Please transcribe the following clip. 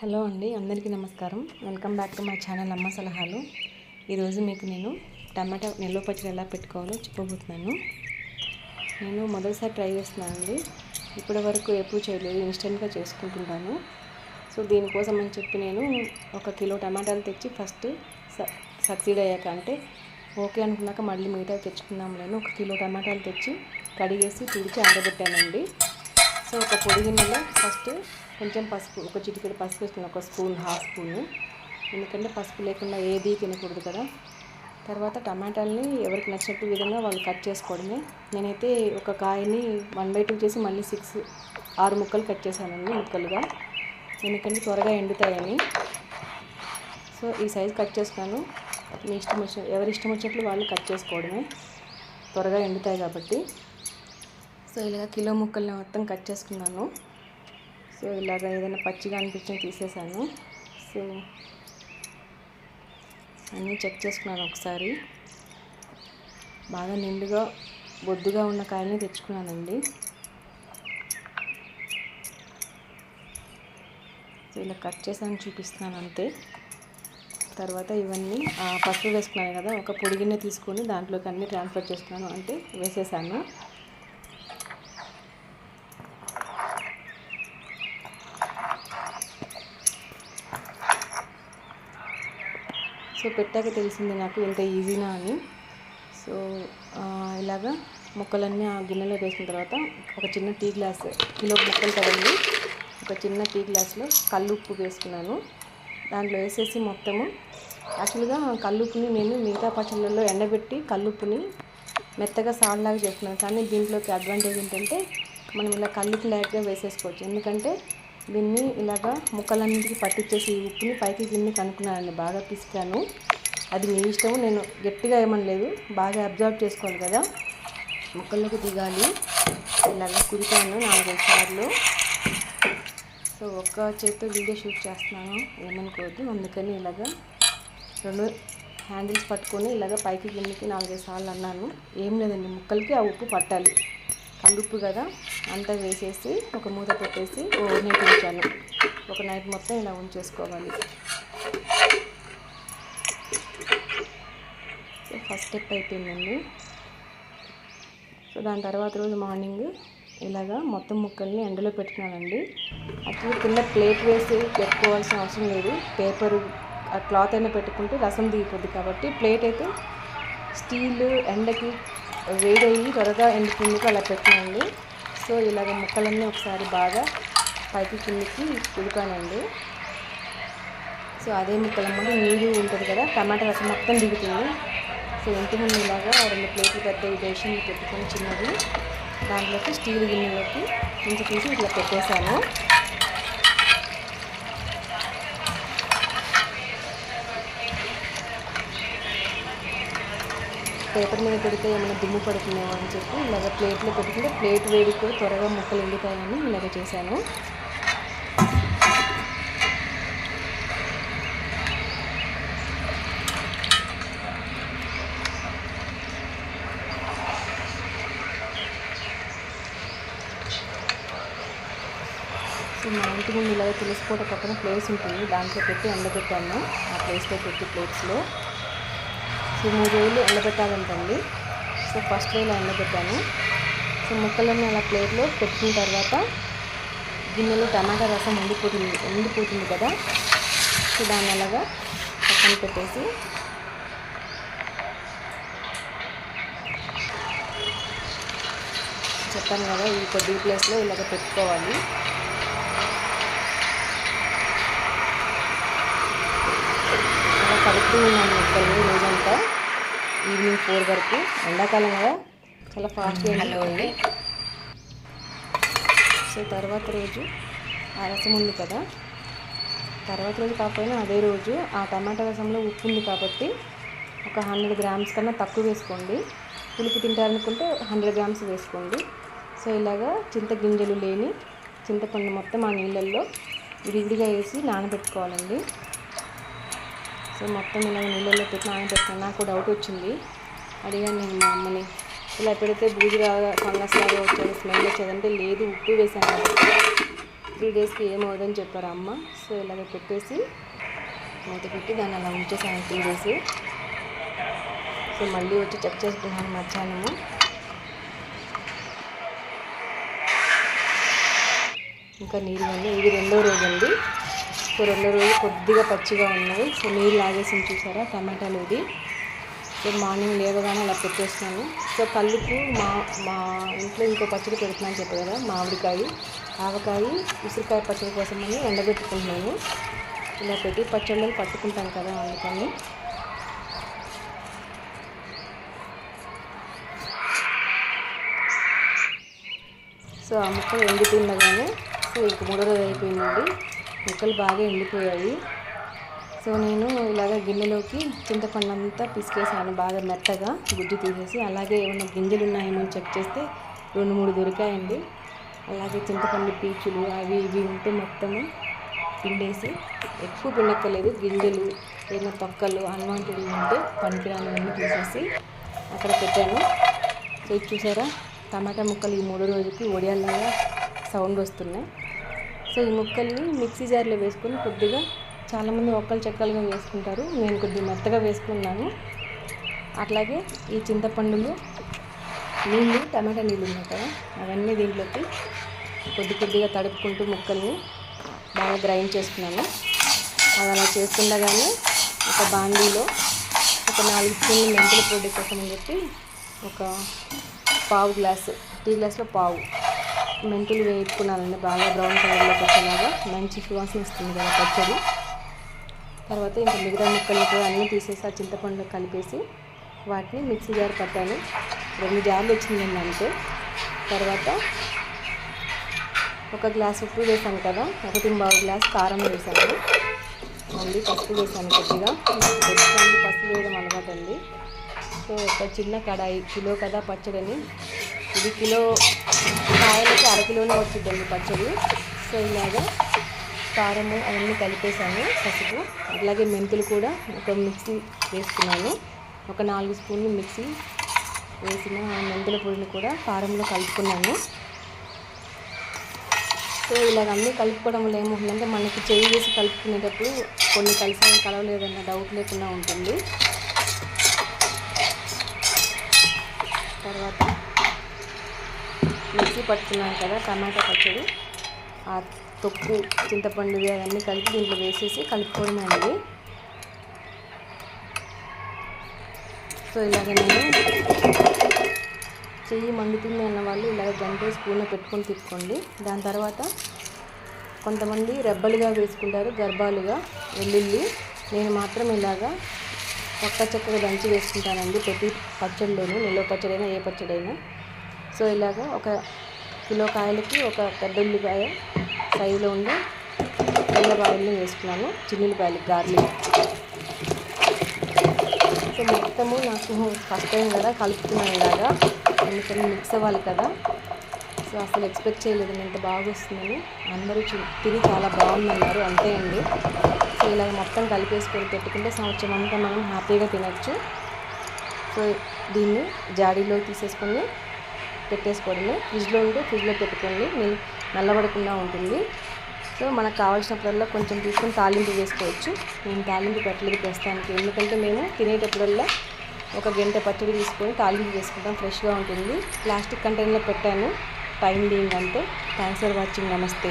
Hello అండి అందరికీ నమస్కారం. Welcome back to my channel అమ్మ సలహాలు. ఈరోజు మీకు నేను టమాటా నిల్వ పచ్చడి ఎలా పెట్టుకోవాలో చెప్పబోతున్నాను. నేను మొదటిసారి ట్రై చేస్తున్నానండి ఇప్పటి వరకు ఎప్పుడు చేయలేదు ఇన్స్టెంట్గా చేసుకుంటుంటాను. సో దీనికోసం అని చెప్పి నేను ఒక కిలో టమాటాలు తెచ్చి ఫస్ట్ సక్సీడ్ అయ్యాక అంటే ఓకే అనుకున్నాక మళ్ళీ మిగతా తెచ్చుకున్నాము నేను ఒక కిలో టమాటాలు తెచ్చి కడిగేసి తుడిచి ఆరబెట్టానండి. సో ఒక పొడి గిన్నెలో ఫస్ట్ కొంచెం పసుపు ఒక చిటికెడు పసుపు వేసుకున్నాను ఒక స్పూన్ హాఫ్ స్పూన్. ఎందుకంటే పసుపు లేకుండా ఏది తినకూడదు కదా. తర్వాత టమాటాలని ఎవరికి నచ్చినట్టు విధంగా వాళ్ళు కట్ చేసుకోవడమే. నేనైతే ఒక కాయని వన్ బై టూ చేసి మళ్ళీ సిక్స్ ఆరు ముక్కలు కట్ చేశానండి ముక్కలుగా. ఎందుకంటే త్వరగా ఎండుతాయని. సో ఈ సైజ్ కట్ చేసుకున్నాను మీ ఇష్టం వచ్చిన ఎవరి ఇష్టం వచ్చినట్లు వాళ్ళు కట్ చేసుకోవడమే. త్వరగా ఎండుతాయి కాబట్టి. సో ఇలాగ కిలో ముక్కల్ని మొత్తం కట్ చేసుకున్నాను. సో ఇలాగ ఏదైనా పచ్చిగా అనిపించిన తీసేసాను. సో అన్నీ చెక్ చేసుకున్నాను ఒకసారి. బాగా నిండుగా బొద్దుగా ఉన్న కాయని తెచ్చుకున్నానండి. సో ఇలా కట్ చేసాను చూపిస్తున్నాను అంతే. తర్వాత ఇవన్నీ పసుపు వేసుకున్నాను కదా ఒక పొడిగిన్నె తీసుకొని దాంట్లోకి అన్నీ ట్రాన్స్ఫర్ చేసుకున్నాను అంటే వేసేసాను. సో పెట్టాక తెలిసింది నాకు ఎంత ఈజీనా అని. సో ఇలాగా ముక్కలన్నీ ఆ గిన్నెలో వేసిన తర్వాత ఒక చిన్న టీ గ్లాస్ కిలో ముక్కలు కదండి ఒక చిన్న టీ గ్లాస్లో కల్లుప్పు వేసుకున్నాను. దాంట్లో వేసేసి మొత్తము. యాక్చువల్గా కల్లుప్పుని నేను మిగతా పచ్చళ్ళల్లో ఎండబెట్టి కల్లుప్పుని మెత్తగా సాల్లాగా చేస్తున్నాను కానీ దీంట్లోకి అడ్వాంటేజ్ ఏంటంటే మనం ఇలా కల్లుపు డైరెక్ట్గా వేసేసుకోవచ్చు. ఎందుకంటే దీన్ని ఇలాగా ముక్కలన్నింటికి పట్టించేసి ఈ ఉప్పుని పైకి గిన్నె కనుక్కున్నానండి బాగా పిసికాను. అది మీ ఇష్టం నేను గట్టిగా ఏమనలేదు బాగా అబ్జర్వ్ చేసుకోవాలి కదా. ముక్కల్లోకి దిగాలి. ఇలాగా కురికాను నాలుగైదు సార్లు. సో ఒక్క చేతితో వీడియో షూట్ చేస్తున్నాను ఏమనుకోవద్దు. అందుకని ఇలాగా రెండు హ్యాండిల్స్ పట్టుకొని ఇలాగ పైకి గిన్నెకి నాలుగైదు సార్లు అన్నాను. ఏం లేదండి ముక్కలకి ఆ ఉప్పు పట్టాలి. కలుపు కదా అంతా వేసేసి ఒక మూత పెట్టేసి ఓవర్ ఉంచాను ఒక నైట్ మొత్తం ఇలా ఉంచేసుకోవాలి. సో ఫస్ట్ స్టెప్ అయిపోయిందండి. సో దాని తర్వాత రోజు మార్నింగ్ ఇలాగా మొత్తం ముక్కల్ని ఎండలో పెట్టుకున్నానండి. యాక్చువల్లీ కింద ప్లేట్ వేసి పెట్టుకోవాల్సిన అవసరం లేదు. పేపర్ క్లాత్ అయినా పెట్టుకుంటే రసం దిగిపోద్ది కాబట్టి ప్లేట్ అయితే స్టీల్ ఎండకి వేడయ్యి త్వరగా ఎండుతుంది అలా పెట్టినండి. సో ఇలాగ ముక్కలన్నీ ఒకసారి బాగా పైకి కిందికి ఉడకానండి. సో అదే ముక్కలమ్మడి నీరు ఉంటుంది కదా టమాటా రసం మొత్తం దిగుతుంది. సో ఇంటి ముందు ఇలాగా రెండు ప్లేట్లు పెద్ద బేషన్ పెట్టుకొని చిన్నది దాంట్లోకి స్టీల్ గిన్నెలోకి ఇంటి తీసి ఇట్లా పెట్టేశాను. పేపర్ మీద పెడితే ఏమైనా దుమ్ము పడుతుందేమో అని చెప్పి ఇలాగ ప్లేట్లో పెట్టుకుంటే ప్లేట్ వేడి కూడా త్వరగా ముక్కలు ఎండిపోయాయని ఇలాగ చేశాను. సో మా ఇంటి ముందు ఇలాగ తులసిపోట పక్కన ప్లేస్ ఉంటుంది. దాంట్లో పెట్టి ఎండబెట్టాను. ఆ ప్లేస్లో పెట్టి ప్లేట్స్లో. సో మూడు రోజులు ఎండబెట్టాలంటండి. సో ఫస్ట్ రోజు ఎండబెట్టాను. సో ముక్కలన్నీ అలా ప్లేట్లో పెట్టిన తర్వాత గిన్నెలో టమాటా రసం ఉండిపోతుంది ఉండిపోతుంది కదా. సో దాన్ని అలాగా పక్కన పెట్టేసి చెప్పాను కదా ఈ కొద్ది ప్లేస్లో ఇలాగ పెట్టుకోవాలి. అలా కడుపుతూ ఉన్నాను ముక్కలు రోజంతా. ఈవినింగ్ ఫోర్ వరకు. ఎండాకాలం కదా చాలా ఫాస్ట్గా ఎండిపోయింది సో తర్వాత రోజు ఆ రసం ఉంది కదా. తర్వాత రోజు కాకపోయినా అదే రోజు ఆ టమాటా రసంలో ఉప్పు ఉంది కాబట్టి ఒక హండ్రెడ్ గ్రామ్స్ కన్నా తక్కువ వేసుకోండి. పులుపు తింటారనుకుంటే హండ్రెడ్ గ్రామ్స్ వేసుకోండి. సో ఇలాగా చింత గింజలు లేని చింతపండు మొత్తం ఆ నీళ్ళల్లో విడివిడిగా వేసి నానబెట్టుకోవాలండి. సో మొత్తం ఇలా నీళ్ళల్లో పెట్టి నానబెట్టాను నాకు డౌట్ వచ్చింది. అడిగాను నేను మా అమ్మని. ఇలా పెడితే బూజు రాగా ఫంగస్ లాగా వచ్చేది స్మెల్ వచ్చేదంటే లేదు ఉప్పు వేసాను త్రీ డేస్కి ఏమవుదని చెప్పారు అమ్మ. సో ఇలాగ పెట్టేసి మూత పెట్టి దాన్ని అలా ఉంచేసాను త్రీ డేస్ సో మళ్ళీ వచ్చి చెక్ చేసుకున్నాను మధ్యాహ్నము. ఇంకా నీళ్ళు అండి ఇది రెండో రోజు అండి సో రెండో రోజులు కొద్దిగా పచ్చిగా ఉన్నాయి. సో నీళ్ళు లాగేసి చూసారా? టమాటాలు ఇది. సో మార్నింగ్ లేవగానే అలా పెట్టేస్తున్నాను. సో కళ్ళుకు మా మా ఇంట్లో ఇంకో పచ్చడి పెడుతున్నాను చెప్పారు కదా మామిడికాయ. ఆవకాయ ఉసిరికాయ పచ్చడి కోసమని ఎండబెట్టుకుంటున్నాను. ఇలా పెట్టి పచ్చళ్ళు పట్టుకుంటాం కదా అందుకని సో ఆ ముక్కలు ఎండిపోయిండగానే సో ఇంక మూడో రోజు అయిపోయిందండి. ముక్కలు బాగా ఎండిపోయాయి. సో నేను ఇలాగ గిన్నెలోకి చింతపండు అంతా పిసికేసాను బాగా మెత్తగా గుజ్జు తీసేసి. అలాగే ఏమైనా గింజలు ఉన్నాయేమో చెక్ చేస్తే రెండు మూడు దొరికాయండి. అలాగే చింతపండు పీచులు అవి ఇవి ఉంటే మొత్తము పిండేసి ఎక్కువ పిండక్కర్లేదు. గింజలు ఏమైనా తొక్కలు అన్వాంటెడ్ ఉంటే పనికిరానివన్నీ తీసేసి అక్కడ పెట్టాను. సో చూసారా? టమాటా ముక్కలు ఈ మూడు రోజుకి ఒడియాల్లాగా సౌండ్ వస్తున్నాయి. సో ఈ ముక్కల్ని మిక్సీ జార్లో వేసుకొని కొద్దిగా చాలామంది ఒక్కలు చెక్కలుగా వేసుకుంటారు. నేను కొద్దిగా మెత్తగా వేసుకున్నాను. అట్లాగే ఈ చింతపండులు నీళ్ళు టమాటా నీళ్ళు ఉన్నాయి కదా అవన్నీ దీంట్లోకి కొద్ది కొద్దిగా తడుపుకుంటూ ముక్కల్ని బాగా గ్రైండ్ చేసుకున్నాను. అది అలా చేస్తుండగానే ఒక బాండీలో ఒక నాలుగు స్పూన్లు మెంతుల పొడి కోసం అని చెప్పి ఒక పావు గ్లాసు టీ గ్లాస్లో పావు. మెంతులు వేపుకున్నానండి బాగా బ్రౌన్ కలర్లోకి వచ్చేలాగా మంచి సువాసన ఇస్తుంది కదా పచ్చడి. తర్వాత ఇంకా మిగతా ముక్కలు కూడా అన్నీ తీసేసి ఆ చింతపండు కలిపేసి వాటిని మిక్సీ జార్ పట్టాను. రెండు జార్లు వచ్చిందండి అంతే. తర్వాత ఒక గ్లాస్ ఉప్పు వేసాను కదా ఒకటి బావు గ్లాస్ కారం వేసాను. మళ్ళీ పసుపు వేసాను కొద్దిగా. పసుపు వేయడం అలవాటు అండి సో ఒక చిన్న కడాయి కిలో కదా పచ్చడిని ఇది కిలో కాయలకి అరకిలోనే వచ్చిందండి పచ్చడి. సో ఇలాగా కారము అవన్నీ కలిపేసాను పసుపు అలాగే మెంతులు కూడా ఒక మిక్సీ వేసుకున్నాను. ఒక నాలుగు స్పూన్లు మిక్సీ వేసిన మెంతుల పొడిని కూడా కారంలో కలుపుకున్నాను. సో ఇలాగ అన్నీ కలుపుకోవడం వల్ల ఏమవుతుందంటే మనకి చేయి వేసి కలుపుకునేటప్పుడు కొన్ని కలిసి కలవలేదన్న డౌట్ లేకుండా ఉంటుంది తర్వాత మిక్సీ పట్టుకున్నాను కదా టమాటా పచ్చడి ఆ తొక్కు చింతపండు అవన్నీ కలిపి దీంట్లో వేసేసి కలుపుకోవడమే అండి. సో ఇలాగ నేను చెయ్యి మండుతుంది అన్న వాళ్ళు ఇలాగ గంటే స్పూన్లో పెట్టుకొని తిప్పుకోండి. దాని తర్వాత కొంతమంది రెబ్బలుగా వేసుకుంటారు గర్భాలుగా వెల్లుల్లి. నేను మాత్రం ఇలాగా ఒక్క చక్కగా దంచి వేసుకుంటానండి ప్రతి పచ్చడిలోనూ నిల్వ పచ్చడైనా ఏ పచ్చడైనా. సో ఇలాగా ఒక కిలో కాయలకి ఒక పెద్ద ఉల్లిపాయ సైజులో ఉండి తెల్లపాయలు వేసుకున్నాను. చిన్నులపాయలు గార్లిక్. సో మొత్తము నాకు ఫస్ట్ టైం కదా కలుపుతున్నాను ఇలాగా. అందుకని మిక్స్ అవ్వాలి కదా. సో అసలు ఎక్స్పెక్ట్ చేయలేదు ఎంత బాగా వస్తుందని. అందరూ తిని చాలా బాగుందన్నారు అంతే అండి. సో ఇలా మొత్తం కలిపేసుకొని పెట్టుకుంటే సంవత్సరం అంతా మనం హ్యాపీగా తినచ్చు. సో దీన్ని జాడీలో తీసేసుకొని పెట్టేసుకోవడమే. ఫ్రిడ్జ్లో ఉండి ఫ్రిడ్జ్లో పెట్టుకోండి. నల్లబడకుండా ఉంటుంది. సో మనకు కావాల్సినప్పుడల్లా కొంచెం తీసుకొని తాలింపు వేసుకోవచ్చు. నేను తాలింపు పెట్టలేదు ప్రస్తుతానికి. ఎందుకంటే మేము తినేటప్పుడల్లా ఒక గంట పచ్చడి తీసుకొని తాలింపు వేసుకుంటాం. ఫ్రెష్గా ఉంటుంది. ప్లాస్టిక్ కంటైనర్లో పెట్టాను. టైం బీయింగ్ అంతే థ్యాంక్స్ ఫర్ వాచింగ్. నమస్తే.